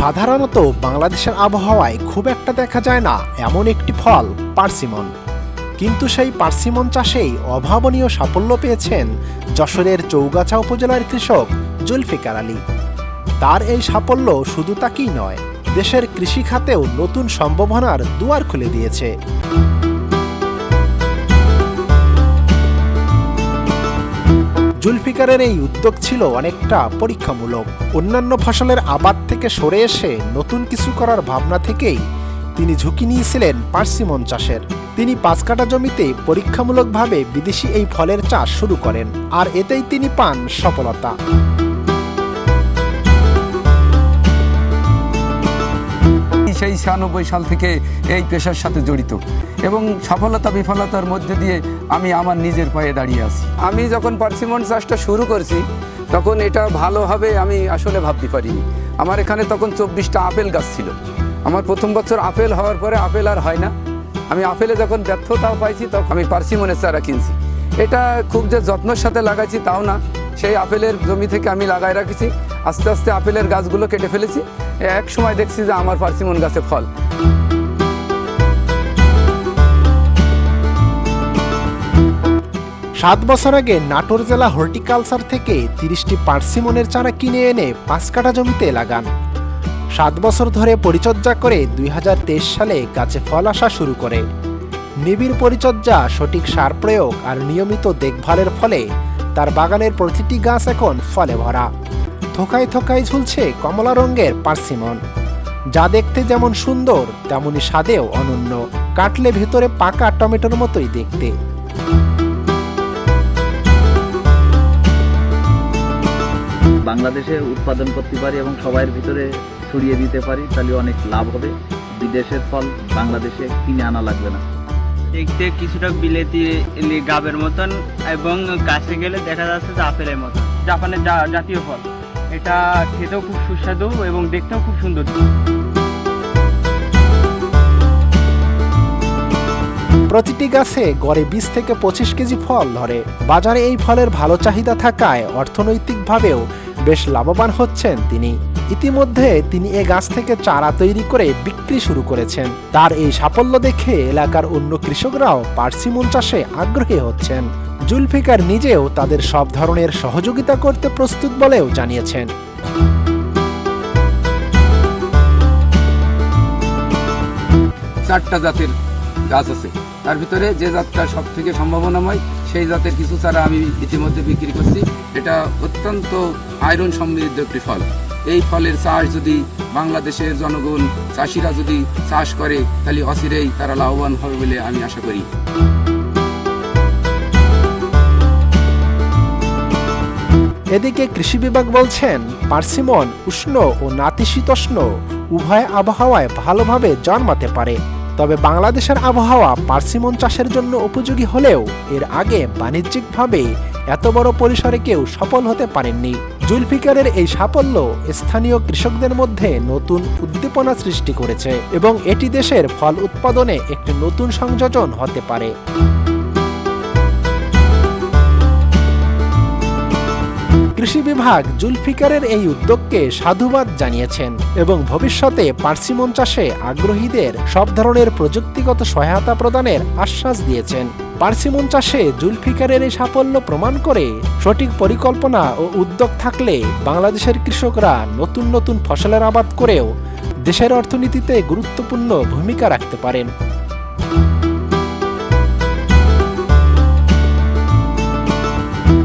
সাধারণত বাংলাদেশের আবহাওয়ায় খুব একটা দেখা যায় না এমন একটি ফল, পার্সিমন। কিন্তু সেই পার্সিমন চাষেই অভাবনীয় সাফল্য পেয়েছেন যশোরের চৌগাছা উপজেলার কৃষক জুলফিকার আলী। তার এই সাফল্য শুধু তাকেই নয়, দেশের কৃষি খাতেও নতুন সম্ভাবনার দুয়ার খুলে দিয়েছে। জুলফিকারের এই উদ্যোগ ছিল অনেকটা পরীক্ষামূলক। অন্যান্য ফসলের আবাদ থেকে সরে এসে নতুন কিছু করার ভাবনা থেকেই তিনি ঝুঁকি নিয়েছিলেন পার্সিমন চাষের। তিনি পাঁচ কাটা জমিতে পরীক্ষামূলকভাবে বিদেশি এই ফলের চাষ শুরু করেন, আর এতেই তিনি পান সফলতা। সেই ছিয়ানব্বই সাল থেকে এই পেশার সাথে জড়িত। এবং সফলতা, বিফলতার মধ্যে দিয়ে আমি আমার নিজের পায়ে দাঁড়িয়ে আছি। আমি যখন পার্সিমন চাষটা শুরু করছি, তখন এটা ভালো হবে আমি আসলে ভাবতে পারিনি। আমার এখানে তখন চব্বিশটা আপেল গাছ ছিল। আমার প্রথম বছর আপেল হওয়ার পরে আপেল আর হয় না। আমি আপেলে যখন ব্যর্থতা পাইছি, তখন আমি পার্সিমনের চারা কিনছি। এটা খুব যে যত্নের সাথে লাগাইছি তাও না। সেই আপেলের জমি থেকে আমি লাগাই রাখেছি। আস্তে আস্তে আপেলের গাছগুলো কেটে ফেলেছি। এক সময় দেখছি যে আমার পার্সিমন গাছে ফল। সাত বছর আগে নাটোর জেলা হর্টিকালচার থেকে তিরিশটি পার্সিমনের চারা কিনে এনে পাঁচ কাটা জমিতে লাগান। সাত বছর ধরে পরিচর্যা করে দুই হাজার তেইশ সালে গাছে ফল আসা শুরু করে। নিবিড় পরিচর্যা, সঠিক সার প্রয়োগ আর নিয়মিত দেখভালের ফলে তার বাগানের প্রতিটি গাছ এখন ফলে ভরা। থোকায় থোকায় ঝুলছে কমলা রঙের পার্সিমন। যা দেখতে যেমন সুন্দর তেমনই স্বাদেও অনন্য। কাটলে ভেতরে পাকা টমেটোর মতোই দেখতে। বাংলাদেশে উৎপাদন করতে পারি এবং সবাইয়ের ভিতরে ছড়িয়ে দিতে পারি তাহলে অনেক লাভ হবে। বিদেশের ফল বাংলাদেশে কিনে আনা লাগবে না। দেখতে কিছুটা বিলেতি লি- গাবের মতন এবং কাছে গেলে দেখা যাচ্ছে যে আপেলের মতন। জাপানের জাতীয় ফল। এটা খেতেও খুব সুস্বাদু এবং দেখতেও খুব সুন্দর। প্রতিটি গাছে গড়ে বিশ থেকে পঁচিশ কেজি ফল ধরে। বাজারে এই ফলের ভালো চাহিদা থাকায় অর্থনৈতিকভাবেও বেশ লাভবান হচ্ছেন তিনি। ইতিমধ্যে তিনি এ গাছ থেকে চারা তৈরি করে বিক্রি শুরু করেছেন। তার এই সাফল্য দেখে এলাকার অন্য কৃষকরাও পার্সিমন চাষে আগ্রহী হচ্ছেন। জুলফিকার নিজেও তাদের সব ধরনের সহযোগিতা করতে প্রস্তুত বলেও জানিয়েছেন। চারটা জাতের গাছ আছে। তার ভিতরে যে জাতটা সব থেকে সম্ভাবনাময়, সেই জাতের কিছু চারা আমি ইতিমধ্যে বিক্রি করছি। এটা অত্যন্ত আয়রন সমৃদ্ধ একটি ফল। এই ফলের চাষ যদি বাংলাদেশের জনগণ, চাষিরা যদি চাষ করে, তাহলে অচিরেই তারা লাভবান হবে বলে আমি আশা করি। এদিকে কৃষি বিভাগ বলছেন, পার্সিমন, উষ্ণ ও নাতিশীতোষ্ণ উভয় আবহাওয়ায় ভালোভাবে জন্মাতে পারে। তবে বাংলাদেশের আবহাওয়া পার্সিমন চাষের জন্য উপযোগী হলেও এর আগে বাণিজ্যিকভাবে এত বড় পরিসরে কেউ সফল হতে পারেননি। জুলফিকারের এই সাফল্য স্থানীয় কৃষকদের মধ্যে নতুন উদ্দীপনা সৃষ্টি করেছে এবং এটি দেশের ফল উৎপাদনে একটি নতুন সংযোজন হতে পারে। কৃষি বিভাগ জুলফিকারের এই উদ্যোগকে সাধুবাদ জানিয়েছেন এবং ভবিষ্যতে পার্সিমন চাষে আগ্রহীদের সব ধরনের প্রযুক্তিগত সহায়তা প্রদানের আশ্বাস দিয়েছেন। পার্সিমন চাষে জুলফিকারের এই সাফল্য প্রমাণ করে সঠিক পরিকল্পনা ও উদ্যোগ থাকলে বাংলাদেশের কৃষকরা নতুন নতুন ফসলের আবাদ করেও দেশের অর্থনীতিতে গুরুত্বপূর্ণ ভূমিকা রাখতে পারেন।